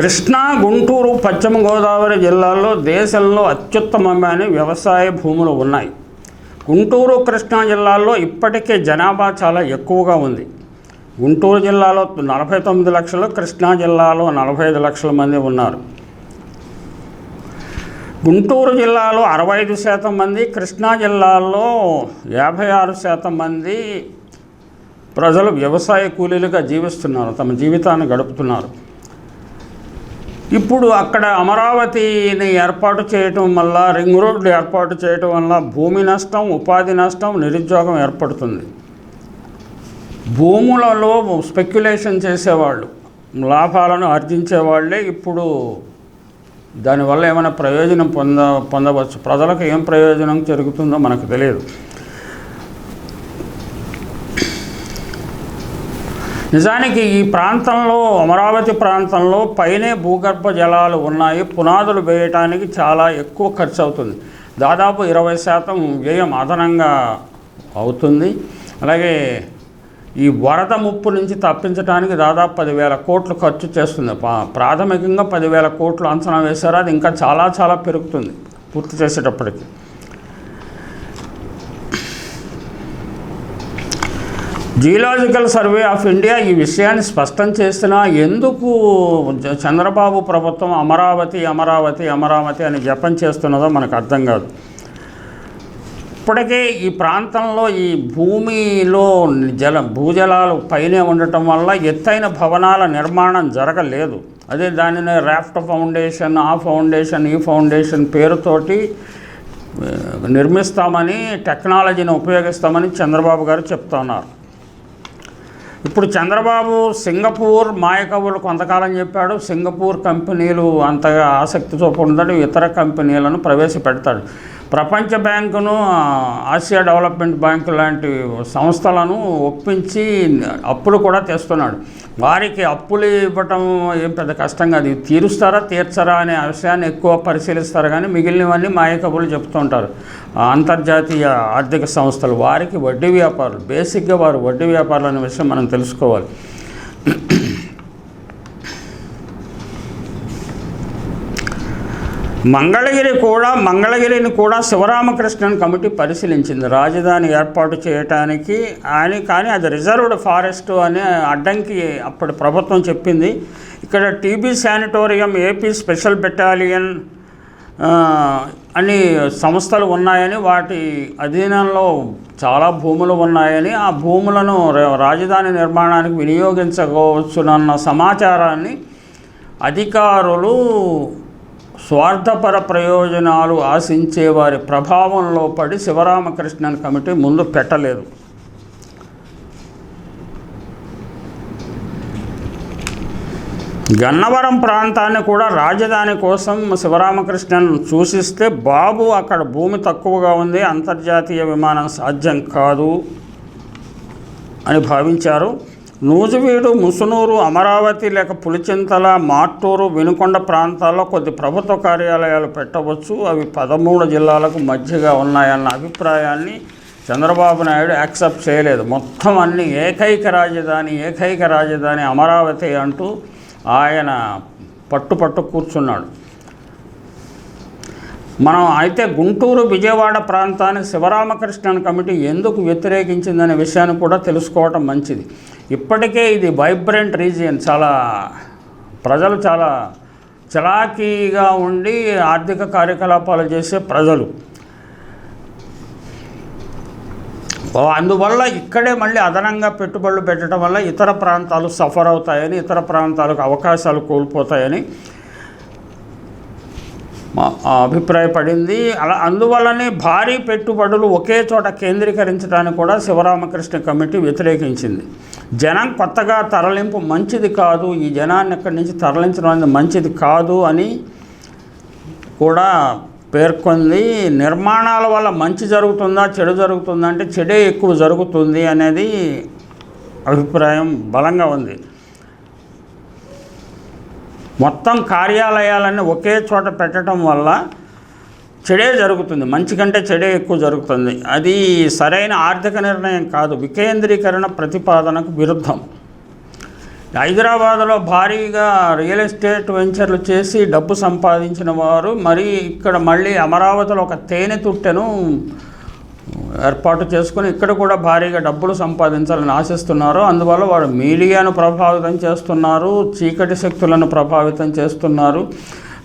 కృష్ణా గుంటూరు పశ్చిమ గోదావరి జిల్లాల్లో దేశంలో అత్యుత్తమమైన వ్యవసాయ భూములు ఉన్నాయి. గుంటూరు కృష్ణా జిల్లాల్లో ఇప్పటికే జనాభా చాలా ఎక్కువగా ఉంది. గుంటూరు జిల్లాలో నలభై తొమ్మిది లక్షలు కృష్ణా జిల్లాలో నలభై ఐదు లక్షల మంది ఉన్నారు. గుంటూరు జిల్లాలో అరవై ఐదు శాతం మంది కృష్ణా జిల్లాలో యాభై ఆరు శాతం మంది ప్రజలు వ్యవసాయ కూలీలుగా జీవిస్తున్నారు తమ జీవితాన్ని గడుపుతున్నారు. ఇప్పుడు అక్కడ అమరావతిని ఏర్పాటు చేయటం వల్ల రింగ్ రోడ్లు ఏర్పాటు చేయటం వల్ల భూమి నష్టం ఉపాధి నష్టం నిరుద్యోగం ఏర్పడుతుంది. భూములలో స్పెక్యులేషన్ చేసేవాళ్ళు లాభాలను ఆర్జించే వాళ్ళే ఇప్పుడు దానివల్ల ఏమైనా ప్రయోజనం పొంద పొందవచ్చు. ప్రజలకు ఏం ప్రయోజనం జరుగుతుందో మనకు తెలియదు. నిజానికి ఈ ప్రాంతంలో అమరావతి ప్రాంతంలో పైనే భూగర్భ జలాలు ఉన్నాయి. పునాదులు వేయటానికి చాలా ఎక్కువ ఖర్చు అవుతుంది. దాదాపు ఇరవై శాతం వ్యయం అదనంగా అవుతుంది. అలాగే ఈ వరద ముప్పు నుంచి తప్పించడానికి దాదాపు పదివేల కోట్లు ఖర్చు చేస్తుంది. ప్రాథమికంగా పదివేల కోట్లు అంచనా వేశారు. అది ఇంకా చాలా చాలా పెరుగుతుంది. పూర్తి చేసేటప్పటికి. జియోలాజికల్ సర్వే ఆఫ్ ఇండియా ఈ విషయాన్ని స్పష్టం చేసినా ఎందుకు చంద్రబాబు ప్రభుత్వం అమరావతి అమరావతి అమరావతి అని జపం చేస్తున్నదో మనకు అర్థం కాదు. ఇప్పటికే ఈ ప్రాంతంలో ఈ భూమిలో జల భూజలాలు పైనే ఉండటం వల్ల ఎత్తైన భవనాల నిర్మాణం జరగలేదు. అదే దానిని రాఫ్ట్ ఫౌండేషన్ ఆ ఫౌండేషన్ ఈ ఫౌండేషన్ పేరుతోటి నిర్మిస్తామని టెక్నాలజీని ఉపయోగిస్తామని చంద్రబాబు గారు చెప్తున్నారు ఇప్పుడు చంద్రబాబు సింగపూర్ మాయకవులు కొంతకాలం చెప్పాడు సింగపూర్ కంపెనీలు అంతగా ఆసక్తి చూపకుండా ఇతర కంపెనీలను ప్రవేశపెడతాడు. ప్రపంచ బ్యాంకును ఆసియా డెవలప్మెంట్ బ్యాంకు లాంటి సంస్థలను ఒప్పించి అప్పులు కూడా తెస్తున్నాడు. వారికి అప్పులు ఇవ్వటం ఏం పెద్ద కష్టం కాదు తీరుస్తారా తీర్చరా అనే విషయాన్ని ఎక్కువ పరిశీలిస్తారు కానీ మిగిలినవన్నీ మాయకబులు చెప్తుంటారు అంతర్జాతీయ ఆర్థిక సంస్థలు వారికి వడ్డీ వ్యాపారులు బేసిక్గా వారు వడ్డీ వ్యాపారులు అనే విషయం మనం తెలుసుకోవాలి. మంగళగిరి కూడా మంగళగిరిని కూడా శివరామకృష్ణన్ కమిటీ పరిశీలించింది. రాజధాని ఏర్పాటు చేయటానికి అని కానీ అది రిజర్వ్డ్ ఫారెస్ట్ అనే అడ్డంకి అప్పటి ప్రభుత్వం చెప్పింది. ఇక్కడ TB sanatorium AP special battalion అని సంస్థలు ఉన్నాయని వాటి అధీనంలో చాలా భూములు ఉన్నాయని ఆ భూములను రాజధాని నిర్మాణానికి వినియోగించవచ్చునన్న సమాచారాన్ని అధికారులు స్వార్థపర ప్రయోజనాలు ఆశించే వారి ప్రభావంలో పడి శివరామకృష్ణన్ కమిటీ ముందు పెట్టలేదు. గన్నవరం ప్రాంతాన్ని కూడా రాజధాని కోసం శివరామకృష్ణన్ సూచిస్తే బాబు అక్కడ భూమి తక్కువగా ఉంది అంతర్జాతీయ విమానం సాధ్యం కాదు అని భావించారు. నూజివీడు ముసునూరు అమరావతి లేక పులిచింతల మాట్టూరు వినుకొండ ప్రాంతాల్లో కొద్ది ప్రభుత్వ కార్యాలయాలు పెట్టవచ్చు. అవి పదమూడు జిల్లాలకు మధ్యగా ఉన్నాయన్న అభిప్రాయాన్ని చంద్రబాబు నాయుడు యాక్సెప్ట్ చేయలేదు. మొత్తం అన్ని ఏకైక రాజధాని ఏకైక రాజధాని అమరావతి అంటూ ఆయన పట్టు పట్టు కూర్చున్నాడు. మనం అయితే గుంటూరు విజయవాడ ప్రాంతాన్ని శివరామకృష్ణన్ కమిటీ ఎందుకు వ్యతిరేకించిందనే విషయాన్ని కూడా తెలుసుకోవటం మంచిది. ఇప్పటికే ఇది వైబ్రెంట్ రీజియన్ చాలా ప్రజలు చాలా చలాకీగా ఉండి ఆర్థిక కార్యకలాపాలు చేసే ప్రజలు. అందువల్ల ఇక్కడే మళ్ళీ అదనంగా పెట్టుబడులు పెట్టడం వల్ల ఇతర ప్రాంతాలు సఫర్ అవుతాయని ఇతర ప్రాంతాలకు అవకాశాలు కోల్పోతాయని అభిప్రాయపడింది. అలా అందువల్లనే భారీ పెట్టుబడులు ఒకే చోట కేంద్రీకరించడానికి కూడా శివరామకృష్ణ కమిటీ వ్యతిరేకించింది. జనం కొత్తగా తరలింపు మంచిది కాదు ఈ జనాన్ని ఇక్కడి నుంచి తరలించడం అనేది మంచిది కాదు అని కూడా పేర్కొంది. నిర్మాణాల వల్ల మంచి జరుగుతుందా చెడు జరుగుతుందా అంటే చెడే ఎక్కువ జరుగుతుంది అనేది అభిప్రాయం బలంగా ఉంది. మొత్తం కార్యాలయాలన్నీ ఒకే చోట పెట్టడం వల్ల చెడే జరుగుతుంది. మంచి కంటే చెడే ఎక్కువ జరుగుతుంది. అది సరైన ఆర్థిక నిర్ణయం కాదు. వికేంద్రీకరణ ప్రతిపాదనకు విరుద్ధం. హైదరాబాద్లో భారీగా రియల్ ఎస్టేట్ వెంచర్లు చేసి డబ్బు సంపాదించిన వారు మరి ఇక్కడ మళ్ళీ అమరావతిలో ఒక తేనె తుట్టెను ఏర్పాటు చేసుకొని ఇక్కడ కూడా భారీగా డబ్బులు సంపాదించాలని ఆశిస్తున్నారు. అందువల్ల వారు మీడియాను ప్రభావితం చేస్తున్నారు చీకటి శక్తులను ప్రభావితం చేస్తున్నారు.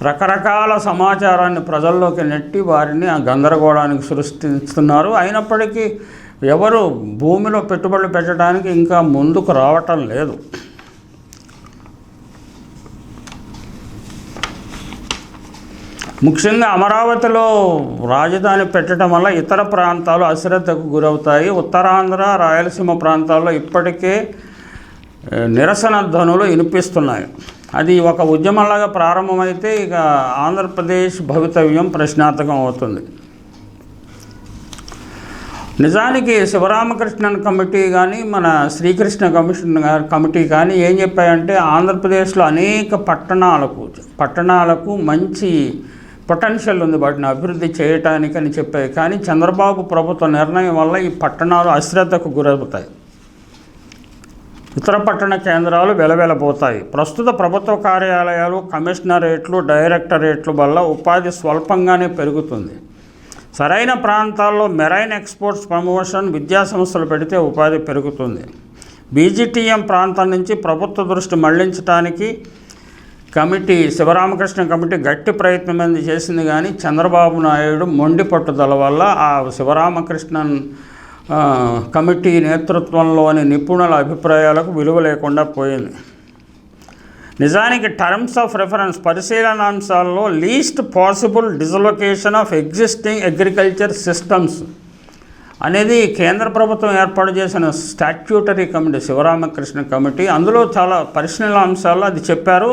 రకరకాల సమాచారాన్ని ప్రజల్లోకి నెట్టి వారిని ఆ గందరగోళానికి సృష్టిస్తున్నారు. అయినప్పటికీ ఎవరు భూమిలో పెట్టుబడులు పెట్టడానికి ఇంకా ముందుకు రావటం లేదు. ముఖ్యంగా అమరావతిలో రాజధాని పెట్టడం వల్ల ఇతర ప్రాంతాలు అశ్రద్ధకు గురవుతాయి. ఉత్తరాంధ్ర రాయలసీమ ప్రాంతాల్లో ఇప్పటికే నిరసన ధ్వనులు వినిపిస్తున్నాయి. అది ఒక ఉద్యమంలాగా ప్రారంభమైతే ఇక ఆంధ్రప్రదేశ్ భవితవ్యం ప్రశ్నార్థకం అవుతుంది. నిజానికి శివరామకృష్ణన్ కమిటీ కానీ మన శ్రీకృష్ణ కమిషన్ కమిటీ కానీ ఏం చెప్పాయంటే ఆంధ్రప్రదేశ్లో అనేక పట్టణాలకు పట్టణాలకు మంచి పొటెన్షియల్ ఉంది వాటిని అభివృద్ధి చేయటానికని చెప్పాయి కానీ చంద్రబాబు ప్రభుత్వ నిర్ణయం వల్ల ఈ పట్టణాలు అశ్రద్ధకు గురవుతాయి. ఇతర పట్టణ కేంద్రాలు వెలవెలబోతాయి. ప్రస్తుత ప్రభుత్వ కార్యాలయాలు కమిషనరేట్లు డైరెక్టరేట్లు వల్ల ఉపాధి స్వల్పంగానే పెరుగుతుంది. సరైన ప్రాంతాల్లో మెరైన్ ఎక్స్పోర్ట్స్ ప్రమోషన్ విద్యా సంస్థలు పెడితే ఉపాధి పెరుగుతుంది. బీజీటీఎం ప్రాంతం నుంచి ప్రభుత్వ దృష్టి మళ్ళించడానికి కమిటీ శివరామకృష్ణ కమిటీ గట్టి ప్రయత్నం మీద చేసింది కానీ చంద్రబాబు నాయుడు మొండి పట్టుదల వల్ల ఆ శివరామకృష్ణన్ కమిటీ నేతృత్వంలోని నిపుణుల అభిప్రాయాలకు విలువ లేకుండా పోయింది. నిజానికి terms of reference పరిశీలనాంశాల్లో least possible dislocation of existing agriculture systems అనేది కేంద్ర ప్రభుత్వం ఏర్పాటు చేసిన స్టాట్యూటరీ కమిటీ శివరామకృష్ణ కమిటీ. అందులో చాలా పరిశీలన అంశాలు అది చెప్పారు.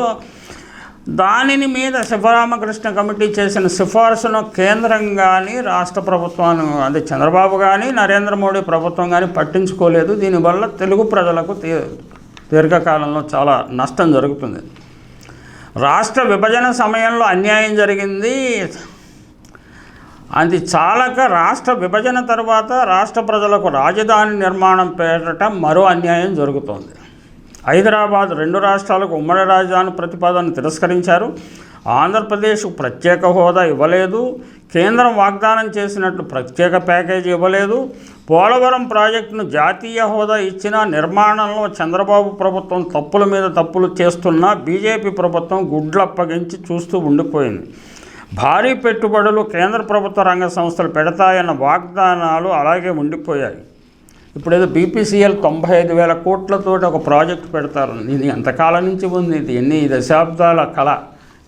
దానిని మీద శివరామకృష్ణ కమిటీ చేసిన సిఫార్సును కేంద్రం కానీ రాష్ట్ర ప్రభుత్వాన్ని అదే చంద్రబాబు కానీ నరేంద్ర మోడీ ప్రభుత్వం కానీ పట్టించుకోలేదు. దీనివల్ల తెలుగు ప్రజలకు తీ- దీర్ఘకాలంలో చాలా నష్టం జరుగుతుంది. రాష్ట్ర విభజన సమయంలో అన్యాయం జరిగింది. అది చాలక రాష్ట్ర విభజన తర్వాత రాష్ట్ర ప్రజలకు రాజధాని నిర్మాణం పేరటం మరో అన్యాయం జరుగుతోంది. హైదరాబాద్ రెండు రాష్ట్రాలకు ఉమ్మడి రాజధాని ప్రతిపాదన తిరస్కరించారు. ఆంధ్రప్రదేశ్కు ప్రత్యేక హోదా ఇవ్వలేదు. కేంద్రం వాగ్దానం చేసినట్లు ప్రత్యేక ప్యాకేజీ ఇవ్వలేదు. పోలవరం ప్రాజెక్టును జాతీయ హోదా ఇచ్చిన నిర్మాణంలో చంద్రబాబు ప్రభుత్వం తప్పుల మీద తప్పులు చేస్తున్నా బీజేపీ ప్రభుత్వం గుడ్లప్పగించి చూస్తూ ఉండిపోయింది. భారీ పెట్టుబడులు కేంద్ర ప్రభుత్వ రంగ సంస్థలు పెడతాయన్న వాగ్దానాలు అలాగే ఉండిపోయాయి. ఇప్పుడు ఏదో బీపీసీఎల్ తొంభై ఐదు వేల కోట్లతోటి ఒక ప్రాజెక్ట్ పెడతారు. ఇది ఎంతకాలం నుంచి ఉంది? ఇది ఎన్ని దశాబ్దాల కళ?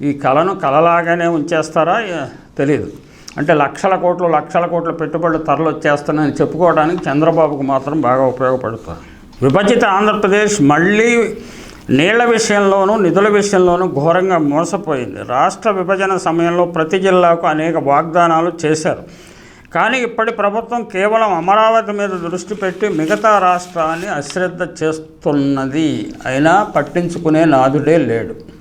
ఈ కళను కళలాగానే ఉంచేస్తారా? తెలియదు అంటే లక్షల కోట్లు లక్షల కోట్ల పెట్టుబడులు తరలు వచ్చేస్తానని చెప్పుకోవడానికి చంద్రబాబుకు మాత్రం బాగా ఉపయోగపడుతుంది. విభజిత ఆంధ్రప్రదేశ్ మళ్ళీ నీళ్ళ విషయంలోనూ నిధుల విషయంలోనూ ఘోరంగా మోసపోయింది. రాష్ట్ర విభజన సమయంలో ప్రతి జిల్లాకు అనేక వాగ్దానాలు చేశారు. కానీ ఇప్పటి ప్రభుత్వం కేవలం అమరావతి మీద దృష్టి పెట్టి మిగతా రాష్ట్రాన్ని అశ్రద్ధ చేస్తున్నది. అయినా పట్టించుకునే నాదుడే లేడు.